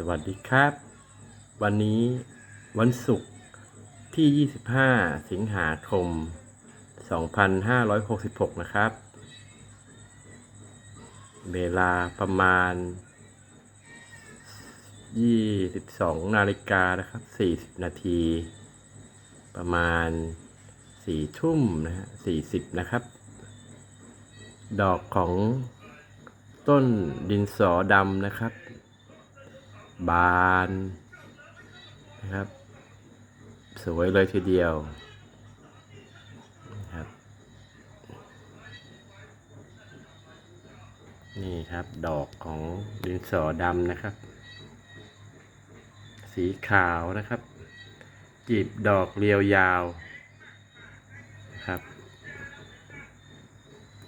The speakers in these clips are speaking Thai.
สวัสดีครับ วันนี้วันศุกร์ที่ 25 สิงหาคม 2566 นะครับ เวลาประมาณ 22 นาฬิกานะครับ 40 นาที ประมาณ 4 ทุ่มนะฮะ40 นะครับ ดอกของต้นดินสอดำนะครับ บานนะครับ สวยเลยทีเดียวนะครับนี่ครับดอกของดินสอดำนะครับ สีขาวนะครับ จีบดอกเรียวยาวนะครับ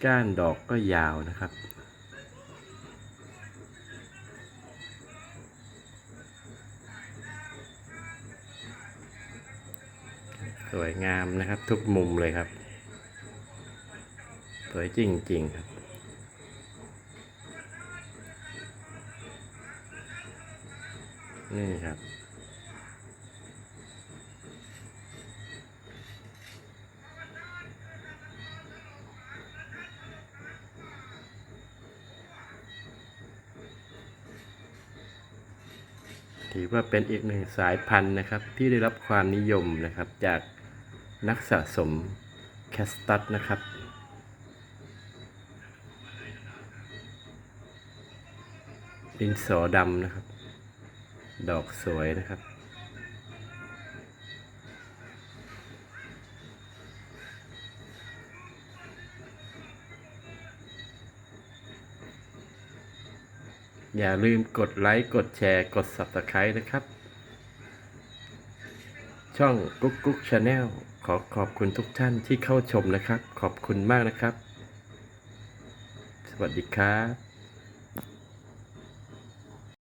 ก้านดอกก็ยาวนะครับ สวยงามนะครับ ทุกมุมเลยครับ สวยจริง ๆ ครับ นี่ครับถือว่าเป็นอีกหนึ่งสายพันธุ์นะครับ ที่ได้รับความนิยมนะครับจาก นักสะสมแคสตัสนะครับ ดินสอดำนะครับ ดอกสวยนะครับอย่าลืมกดไลค์ กดแชร์ กด Subscribe นะครับ ช่องกุ๊กกุ๊กชาแนล ขอขอบคุณทุกท่านที่เข้าชมนะครับ ขอบคุณมากนะครับ สวัสดีครับ